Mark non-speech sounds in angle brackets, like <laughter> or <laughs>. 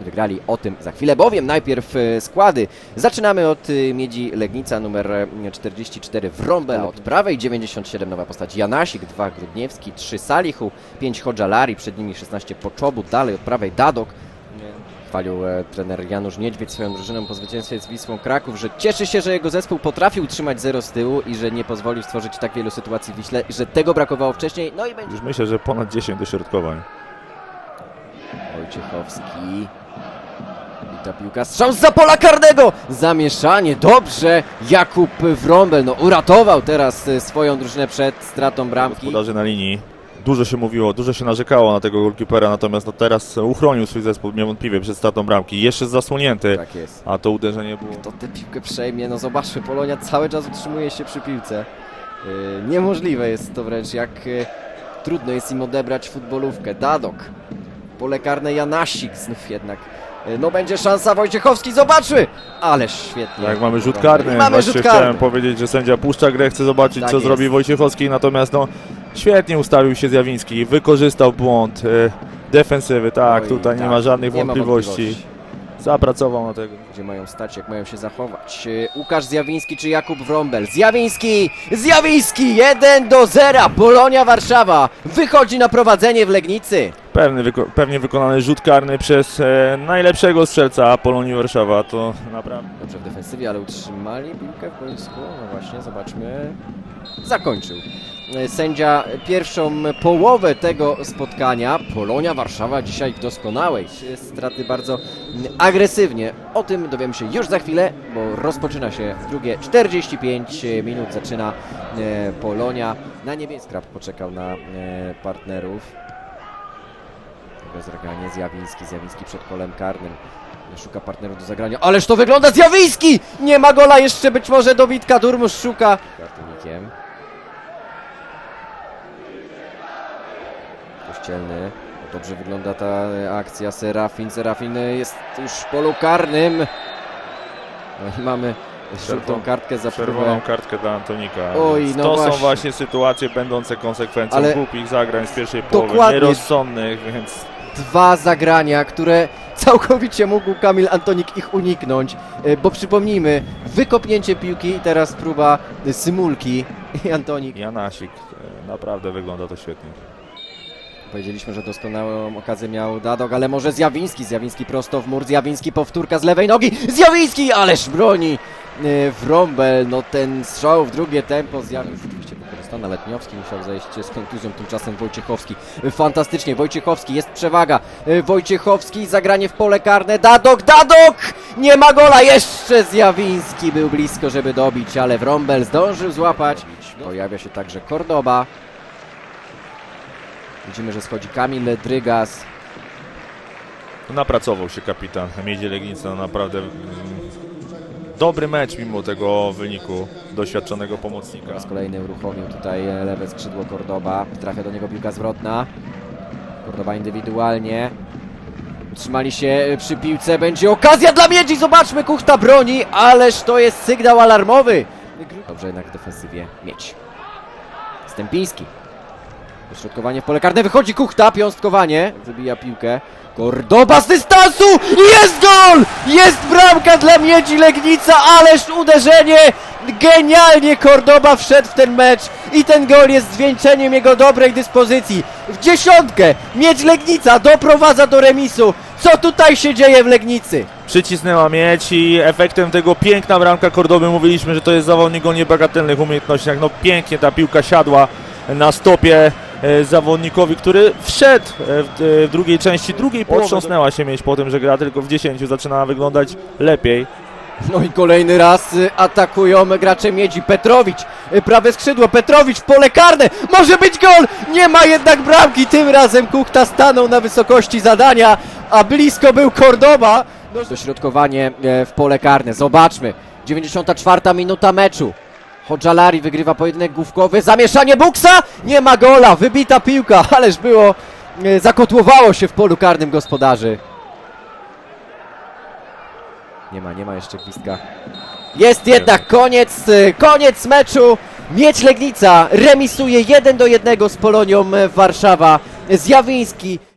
wygrali o tym za chwilę, bowiem najpierw e, składy. Zaczynamy od e, Miedzi Legnica numer e, 44 Wrąbel, od prawej 97 nowa postać Janasik, 2 Grudniewski, 3 Salichu, 5 Hodżalari, przed nimi 16 Poczobu, dalej od prawej Dadok. Chwalił trener Janusz Niedźwiedź swoją drużyną po zwycięstwie z Wisłą Kraków, że cieszy się, że jego zespół potrafił utrzymać 0 z tyłu i że nie pozwolił stworzyć tak wielu sytuacji w Wiśle, że tego brakowało wcześniej. No i będzie Już myślę, że ponad 10 dośrodkowań. Wojciechowski. I ta piłka strzał z pola karnego! Zamieszanie, dobrze! Jakub Wrąbel, no uratował teraz e, swoją drużynę przed stratą bramki. Gospodarzy na linii. Dużo się mówiło, dużo się narzekało na tego goalkeepera, natomiast no teraz uchronił swój zespół niewątpliwie przed stratą bramki. Jeszcze zasłonięty, Tak jest. a to uderzenie było... Kto tę piłkę przejmie? No zobaczmy, Polonia cały czas utrzymuje się przy piłce. Yy, niemożliwe jest to wręcz, jak yy, trudno jest im odebrać futbolówkę. Dadok, pole karne Janasik znów jednak. Yy, no będzie szansa Wojciechowski, zobaczmy! Ależ świetnie. Tak, mamy rzut I karny. mamy Właśnie rzut chciałem karny. powiedzieć, że sędzia puszcza grę, chce zobaczyć, Tak co jest. zrobi Wojciechowski, natomiast no świetnie ustawił się Zjawiński, wykorzystał błąd e, defensywy, tak, Oj, tutaj nie tak, ma żadnych nie ma wątpliwości. wątpliwości. Zapracował na tego. Gdzie mają stać, jak mają się zachować? Yy, Łukasz Zjawiński czy Jakub Wrąbel? Zjawiński! Zjawiński! 1 do 0! Polonia Warszawa wychodzi na prowadzenie w Legnicy. Pewnie wykonany rzut karny przez e, najlepszego strzelca Polonii Warszawa, to naprawdę... Dobrze w defensywie, ale utrzymali piłkę w boisku. No właśnie, zobaczmy. Zakończył. E, Sędzia pierwszą połowę tego spotkania. Polonia Warszawa dzisiaj w doskonałej. Straty bardzo agresywnie. O tym dowiemy się już za chwilę, bo rozpoczyna się drugie 45 minut. Zaczyna e, Polonia. Na niebieski Krab poczekał na e, partnerów. Bezraganie Zjawiński, Zjawiński przed kolem karnym. Szuka partnerów do zagrania. Ależ to wygląda Zjawiński! Nie ma gola jeszcze być może do Witka. Durmusz szuka. Kartonikiem. Kościelny. Dobrze wygląda ta akcja. Serafin. Serafin jest już w polu karnym. No i mamy żółtą kartkę za. Czerwoną kartkę dla Antonika. Oj, no to właśnie. są właśnie sytuacje będące konsekwencją Ale- głupich zagrań z pierwszej połowy, Dokładnie. nierozsądnych, więc dwa zagrania, które całkowicie mógł Kamil Antonik ich uniknąć, e, bo przypomnijmy, wykopnięcie piłki i teraz próba e, symulki <laughs> Antonik. Janasik e, naprawdę wygląda to świetnie. Powiedzieliśmy, że doskonałą okazję miał Dadok, ale może Zjawiński, Zjawiński prosto w mur, Zjawiński powtórka z lewej nogi, Zjawiński, ależ broni e, Wrąbel, no ten strzał w drugie tempo, Zjawiński oczywiście wykorzystany, Letniowski musiał zejść z kontuzją, tymczasem Wojciechowski, fantastycznie, Wojciechowski, jest przewaga, Wojciechowski, zagranie w pole karne, Dadok, Dadok, nie ma gola, jeszcze Zjawiński był blisko, żeby dobić, ale Wrąbel zdążył złapać, pojawia się także Cordoba, Widzimy, że schodzi Kamil Drygas. Napracował się kapitan. Miedzi Legnica, naprawdę mm, dobry mecz mimo tego wyniku doświadczonego Po pomocnika. raz kolejny uruchomił tutaj lewe skrzydło Cordoba. Trafia do niego piłka zwrotna. Cordoba indywidualnie. Utrzymali się przy piłce. Będzie okazja dla Miedzi. Zobaczmy, Kuchta broni, ależ to jest sygnał alarmowy. Dobrze jednak w defensywie Miedź. Stępiński. Dośrodkowanie w pole karne. Wychodzi Kuchta. Piąstkowanie. Wybija piłkę. Cordoba z dystansu! Jest gol! Jest bramka dla Miedzi Legnica, ależ uderzenie! Genialnie Cordoba wszedł w ten mecz i ten gol jest zwieńczeniem jego dobrej dyspozycji. W dziesiątkę Miedź Legnica doprowadza do remisu. Co tutaj się dzieje w Legnicy? Przycisnęła mieć i efektem tego piękna bramka Kordoby. Mówiliśmy, że to jest zawodnik o niebagatelnych umiejętnościach. No pięknie ta piłka siadła na stopie zawodnikowi, który wszedł e, w, e, w drugiej części drugiej połowy. Otrząsnęła się mieć po tym, że gra tylko w 10, zaczynała wyglądać lepiej. No i kolejny raz y, atakują gracze Miedzi. Petrowicz, y, prawe skrzydło, Petrowicz w pole karne. Może być gol! Nie ma jednak bramki. Tym razem Kuchta stanął na wysokości zadania, a blisko był Cordoba. No, dośrodkowanie e, w pole karne. Zobaczmy. 94 minuta meczu. Hodżalari wygrywa pojedynek główkowy. Zamieszanie Buksa! Nie ma gola. Wybita piłka, <laughs> ależ było. e, Zakotłowało się w polu karnym gospodarzy. Nie ma, nie ma jeszcze gwizdka. Jest jednak koniec, y, koniec meczu. Miedź Legnica remisuje 1 do 1 z Polonią e, Warszawa. Zjawiński